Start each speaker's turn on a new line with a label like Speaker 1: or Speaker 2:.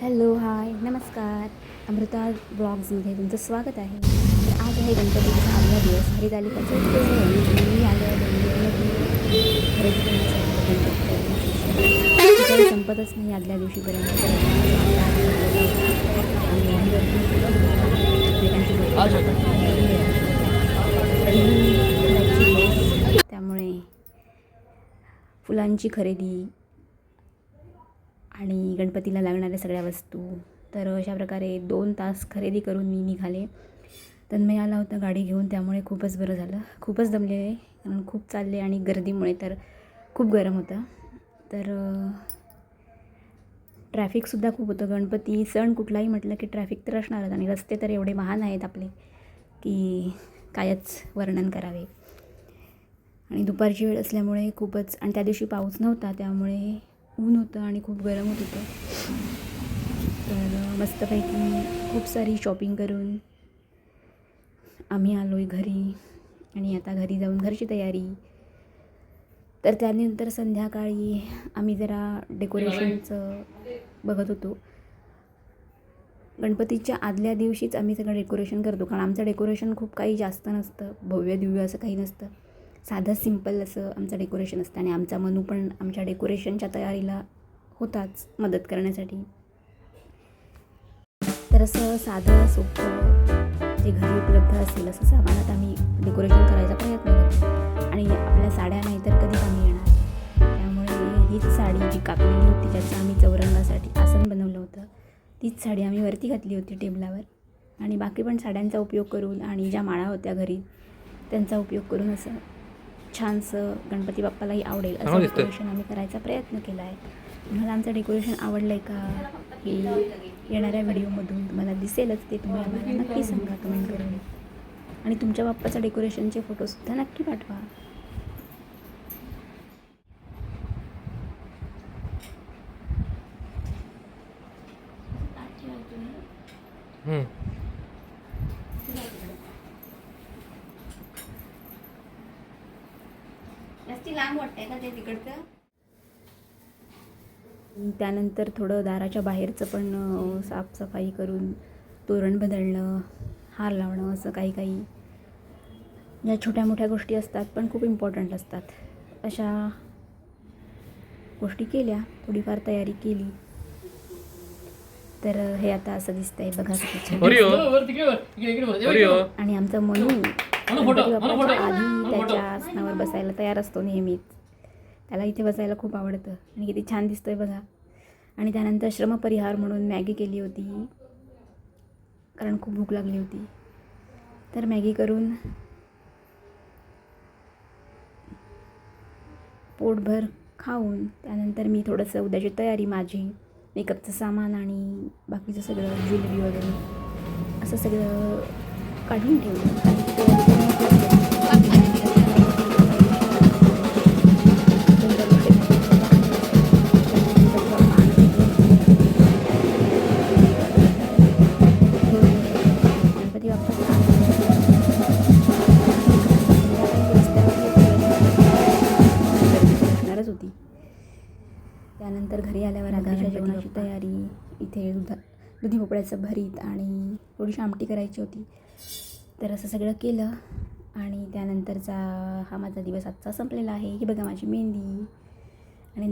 Speaker 1: Hello hi नमस्कार. अमृता ब्लॉग्समध्ये तुमचं स्वागत आहे. तर आज आहे गणपतीचा आदला दिवस. हरितालिकाचा मी आलो आहे खरेदी गणपती संपतच नाही आदल्या दिवशीपर्यंत. त्यामुळे फुलांची खरेदी आणि गणपतीला लागणाऱ्या सगळ्या वस्तू. तर अशा प्रकारे दोन तास खरेदी करून मी निघाले. तन्मय आला होता गाडी घेऊन त्यामुळे खूपच बरं झालं. खूपच दमले कारण खूप चालले आणि गर्दीमुळे तर खूप गरम होतं. तर ट्रॅफिकसुद्धा खूप होतं. गणपती सण कुठलाही म्हटलं की ट्रॅफिक तर असणारच आणि रस्ते तर एवढे महान आहेत आपले की कायच वर्णन करावे. आणि दुपारची वेळ असल्यामुळे खूपच आणि त्या दिवशी पाऊस नव्हता त्यामुळे ऊन होतं आणि खूप गरम होत होतं. तर मस्तपैकी खूप सारी शॉपिंग करून आम्ही आलो आहे घरी आणि आता घरी जाऊन घरची तयारी. तर त्यानंतर संध्याकाळी आम्ही जरा डेकोरेशनचं बघत होतो. गणपतीच्या आदल्या दिवशीच आम्ही सगळं डेकोरेशन करतो. कारण आमचं डेकोरेशन खूप काही जास्त नसतं. भव्य दिव्य असं काही नसतं. साधं सिंपल असं आमचं डेकोरेशन असतं आणि आमचा मनू पण आमच्या डेकोरेशनच्या तयारीला होताच मदत करण्यासाठी. तर असं साधं सोपं जे घरी उपलब्ध असेल असं सामानात आम्ही डेकोरेशन करायचा प्रयत्न करतो. आणि आपल्या साड्या नाही तर कधी आम्ही येणार त्यामुळे हीच साडी जी कापलेली होती ज्याचं आम्ही चौरंगासाठी आसन बनवलं होतं तीच साडी आम्ही वरती घातली होती टेबलावर. आणि बाकी पण साड्यांचा उपयोग करून आणि ज्या माळा होत्या घरी त्यांचा उपयोग करून असं छानसं गणपती बाप्पालाही आवडेल असं डेकोरेशन आम्ही करायचा प्रयत्न केला आहे. तुम्हाला आमचं डेकोरेशन आवडलं आहे का हे येणाऱ्या व्हिडिओमधून तुम्हाला दिसेलच ते तुम्ही आम्हाला नक्की सांगा कमेंट करून. आणि तुमच्या बाप्पाच्या डेकोरेशनचे फोटोसुद्धा नक्की पाठवा.
Speaker 2: हम्म.
Speaker 1: जास्ती लांब वाटतंय का ते तिकडचं? त्यानंतर थोडं दाराच्या बाहेरचं पण साफसफाई करून तोरण बदलणं हार लावणं असं काही काही. या छोट्या मोठ्या गोष्टी असतात पण खूप इम्पॉर्टंट असतात. अशा गोष्टी केल्या थोडीफार तयारी केली. तर हे आता असं दिसतंय बघा. आणि आमचा मनू गणपती बाप्पाच्या. आधी त्याच्या आसनावर बसायला तयार असतो नेहमीच. त्याला इथे बसायला खूप आवडतं. आणि किती छान दिसतोय बघा. आणि त्यानंतर श्रमपरिहार म्हणून मॅगी केली होती. कारण खूप भूक लागली होती. तर मॅगी करून पोटभर खाऊन त्यानंतर मी थोडंसं उद्याची तयारी माझी मेकअपचं सामान आणि बाकीचं सगळं ज्वेलरी वगैरे असं सगळं काढून ठेवलं. त्यानंतर घरी आल्यावर आधीच्या जेवणाची तयारी इथे दुधा दुधी भोपळ्याचं भरीत आणि थोडीशी आमटी करायची होती. तर असं सगळं केलं आणि त्यानंतरचा हा माझा दिवस आजचा संपलेला आहे. ही बघा माझी मेहंदी आणि